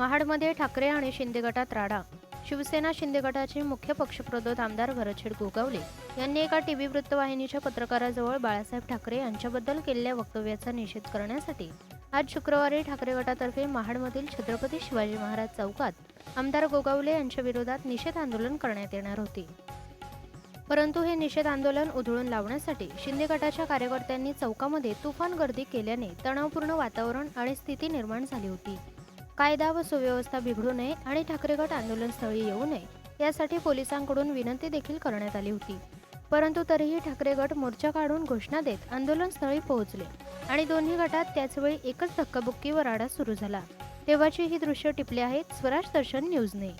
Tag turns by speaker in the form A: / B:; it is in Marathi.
A: महाडमध्ये ठाकरे आणि शिंदे गटात राडा. शिवसेना शिंदे गटाचे मुख्य पक्षप्रदोत आमदार भरतशेठ गोगावले यांनी एका टीव्ही वृत्तवाहिनीच्या पत्रकाराजवळ बाळासाहेब ठाकरे यांच्याबद्दल केलेल्या वक्तव्याचा निषेध करण्यासाठी आज शुक्रवारी ठाकरे गटातर्फे महाडमधील छत्रपती शिवाजी महाराज चौकात आमदार गोगावले यांच्या विरोधात निषेध आंदोलन करण्यात येणार होते. परंतु हे निषेध आंदोलन उधळून लावण्यासाठी शिंदे गटाच्या कार्यकर्त्यांनी चौकामध्ये तुफान गर्दी केल्याने तणावपूर्ण वातावरण आणि स्थिती निर्माण झाली होती. कायदा व सुव्यवस्था बिघडू नये आणि ठाकरे गट आंदोलनस्थळी येऊ नये यासाठी पोलिसांकडून विनंती देखील करण्यात आली होती. परंतु तरीही ठाकरे गट मोर्चा काढून घोषणा देत आंदोलनस्थळी पोहोचले आणि दोन्ही गटात त्याचवेळी एकच धक्काबुक्की व राडा सुरू झाला. तेव्हाची ही दृश्य टिपली आहेत स्वराज दर्शन न्यूजने